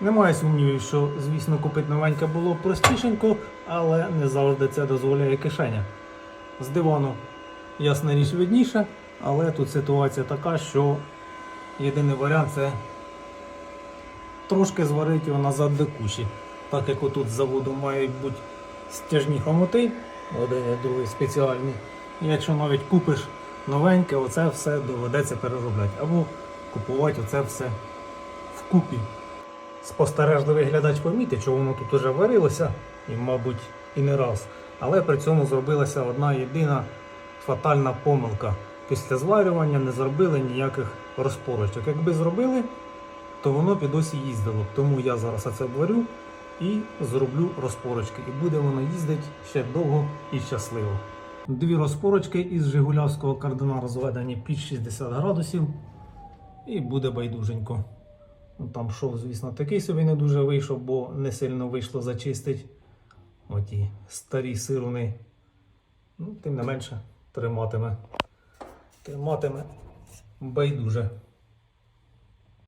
Немає сумнівів, що, звісно, купити новеньке було простішенько, але не завжди це дозволяє кишеня. З дивану, ясна річ видніше, але тут ситуація така, що єдиний варіант це трошки зварити його назад до куші. Так як отут з заводу мають бути стяжні хомути, один і другий спеціальні. Якщо навіть купиш новеньке, оце все доведеться переробляти. Або купувати оце все вкупі. Спостережливий глядач помітить, що воно тут уже варилося, і, мабуть, і не раз. Але при цьому зробилася одна єдина фатальна помилка. Після зварювання не зробили ніяких розпорочок. Якби зробили, то воно під осі їздило. Тому я зараз це обварю і зроблю розпорочки. І буде воно їздити ще довго і щасливо. Дві розпорочки із Жигулявського кардина розведені під 60 градусів. І буде байдуженько. Ну, Там шов, звісно, такий собі не дуже вийшов, бо не сильно вийшло зачистити. Оті старі сируни. Ну, тим не менше, триматиме. Триматиме байдуже.